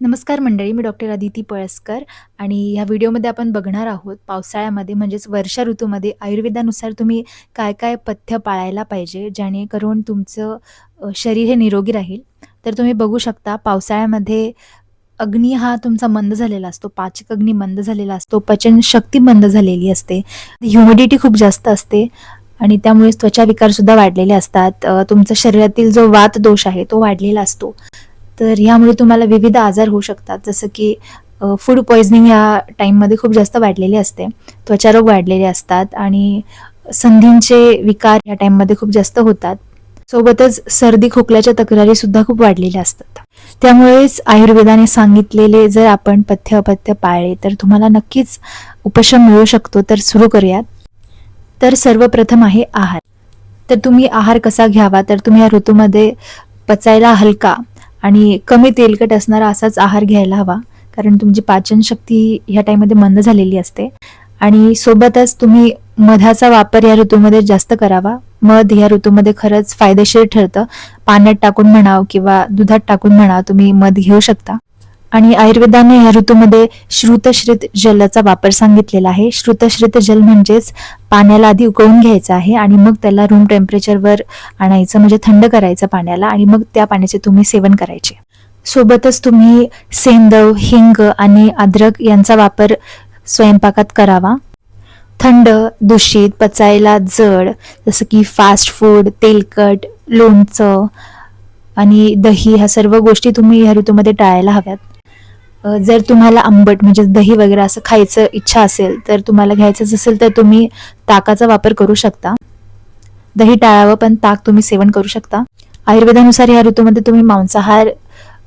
नमस्कार मंडळी मी डॉक्टर अदिती पळसकर आणि ह्या व्हिडिओमध्ये आपण बघणार आहोत पावसाळ्यामध्ये म्हणजेच वर्षा ऋतूमध्ये आयुर्वेदानुसार तुम्ही काय काय पथ्य पाळायला पाहिजे जेणेकरून तुमचं शरीर हे निरोगी राहील. तर तुम्ही बघू शकता पावसाळ्यामध्ये अग्नी हा तुमचा मंद झालेला असतो पाचक अग्नी मंद झालेला असतो पचन शक्ती मंद झालेली असते ह्युमिडिटी खूप जास्त असते आणि त्यामुळे त्वचा विकारसुद्धा वाढलेले असतात. अ, तुमच्या शरीरातील जो वात दोष आहे तो वाढलेला असतो. तर ह्यामुळे तुम्हाला विविध आजार होऊ शकतात. जसं की फूड पॉइझनिंग ह्या टाईममध्ये खूप जास्त वाढलेली असते. त्वचारोग वाढलेले असतात आणि संधींचे विकार ह्या टाईममध्ये खूप जास्त होतात. सोबतच सर्दी खोकल्याच्या तक्रारी सुद्धा खूप वाढलेल्या असतात. त्यामुळेच आयुर्वेदाने सांगितलेले जर आपण पथ्य अपथ्य पाळले तर तुम्हाला नक्कीच उपशम मिळू शकतो. तर सुरू करूयात. तर सर्वप्रथम आहे आहार. तर तुम्ही आहार कसा घ्यावा? तर तुम्ही या ऋतूमध्ये पचायला हलका आणि कमी तेलकट असणारा असाच आहार घ्यायला हवा कारण तुमची पाचनशक्ती ह्या टाईममध्ये मंद झालेली असते. आणि सोबतच तुम्ही मधाचा वापर या ऋतूमध्ये जास्त करावा. मध या ऋतूमध्ये खरंच फायदेशीर ठरतं. पाण्यात टाकून म्हणाव किंवा दुधात टाकून म्हणा तुम्ही मध घेऊ शकता. आणि आयुर्वेदाने या ऋतूमध्ये श्रुतश्रित जलाचा वापर सांगितलेला आहे. श्रुतश्रित जल म्हणजेच पाण्याला आधी उकळून घ्यायचं आहे आणि मग त्याला रूम टेम्परेचरवर आणायचं म्हणजे थंड करायचं पाण्याला आणि मग त्या पाण्याचे तुम्ही सेवन करायचे. सोबतच तुम्ही सेंदव हिंग आणि अद्रक यांचा वापर स्वयंपाकात करावा. थंड दूषित पचायला जड जसं की फास्ट फूड तेलकट लोणचं आणि दही ह्या सर्व गोष्टी तुम्ही ह्या ऋतूमध्ये टाळायला हव्यात. जर तुम्हाला आंबट म्हणजे दही वगैरे असं खायचं इच्छा असेल तर तुम्हाला घ्यायचंच असेल तर तुम्ही ताकाचा वापर करू शकता. दही टाळावं पण ताक तुम्ही सेवन करू शकता. आयुर्वेदानुसार या ऋतूमध्ये तुम्ही मांसाहार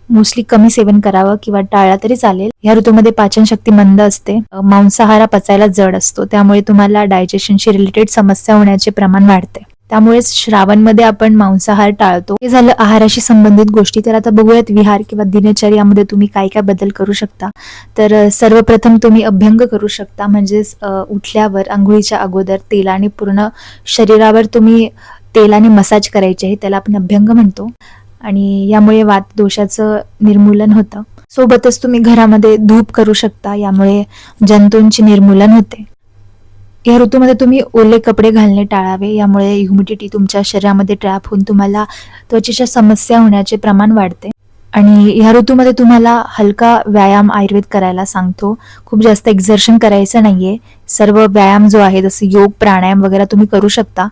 मोस्टली कमी सेवन करावं किंवा टाळला तरी चालेल. या ऋतूमध्ये पाचनशक्ती मंद असते. मांसाहार हा पचायला जड असतो. त्यामुळे तुम्हाला डायजेशनशी रिलेटेड समस्या होण्याचे प्रमाण वाढते. त्यामुळेच श्रावणमध्ये आपण मांसाहार टाळतो. हे झालं आहाराशी संबंधित गोष्टी. तर आता बघूयात विहार किंवा दिनचर्यामध्ये तुम्ही काय काय बदल करू शकता. तर सर्वप्रथम तुम्ही अभ्यंग करू शकता. म्हणजेच उठल्यावर आंघोळीच्या अगोदर तेलाने पूर्ण शरीरावर तुम्ही तेलाने मसाज करायचे आहे. त्याला आपण अभ्यंग म्हणतो. आणि यामुळे वात दोषाचं निर्मूलन होतं. सोबतच तुम्ही घरामध्ये धूप करू शकता. यामुळे जंतूंचे निर्मूलन होते. या ऋतूमध्ये तुम्ही ओले कपडे घालणे टाळावे. यामुळे ह्युमिडिटी तुमच्या शरीरामध्ये ट्रॅप होऊन तुम्हाला त्वचेच्या समस्या होण्याचे प्रमाण वाढते. आणि ह्या ऋतूमध्ये तुम्हाला हलका व्यायाम आयुर्वेद करायला सांगतो. खूप जास्त एक्झर्शन करायचं नाहीये. सर्व व्यायाम जो आहे जसं योग प्राणायाम वगैरे तुम्ही करू शकता.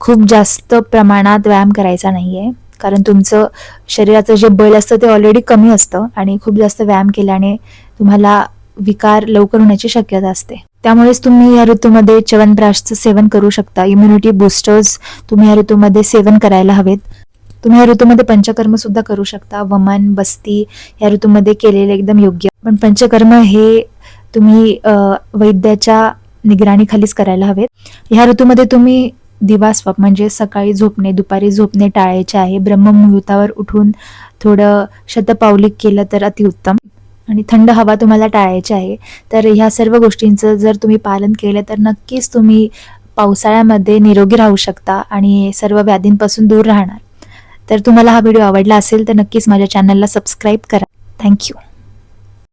खूप जास्त प्रमाणात व्यायाम करायचा नाहीये. कारण तुमचं शरीराचं जे बल असतं ते ऑलरेडी कमी असतं. आणि खूप जास्त व्यायाम केल्याने तुम्हाला विकार लवकर होण्याची शक्यता असते. त्यामुळेच तुम्ही या ऋतूमध्ये च्यवनप्राशचं सेवन करू शकता. इम्युनिटी बूस्टर्स तुम्ही या ऋतूमध्ये सेवन करायला हवेत. तुम्ही या ऋतूमध्ये पंचकर्म सुद्धा करू शकता. वमन बस्ती या ऋतूमध्ये केलेले एकदम योग्य. पण पंचकर्म हे तुम्ही वैद्याच्या निगराणीखालीच करायला हवेत. ह्या ऋतूमध्ये तुम्ही दिवास्वप म्हणजे सकाळी झोपणे दुपारी झोपणे टाळायचे आहे. ब्रह्ममुहूर्तावर उठून थोडं शतपावलिक केलं तर अतिउत्तम. आणि थंड हवा तुम्हाला टाळायची आहे. तर ह्या सर्व गोष्टींचं जर तुम्ही पालन केलं तर नक्कीच तुम्ही पावसाळ्यामध्ये निरोगी राहू शकता आणि सर्व व्याधींपासून दूर राहणार. तर तुम्हाला हा व्हिडिओ आवडला असेल तर नक्कीच माझ्या चॅनलला सबस्क्राईब करा. थँक्यू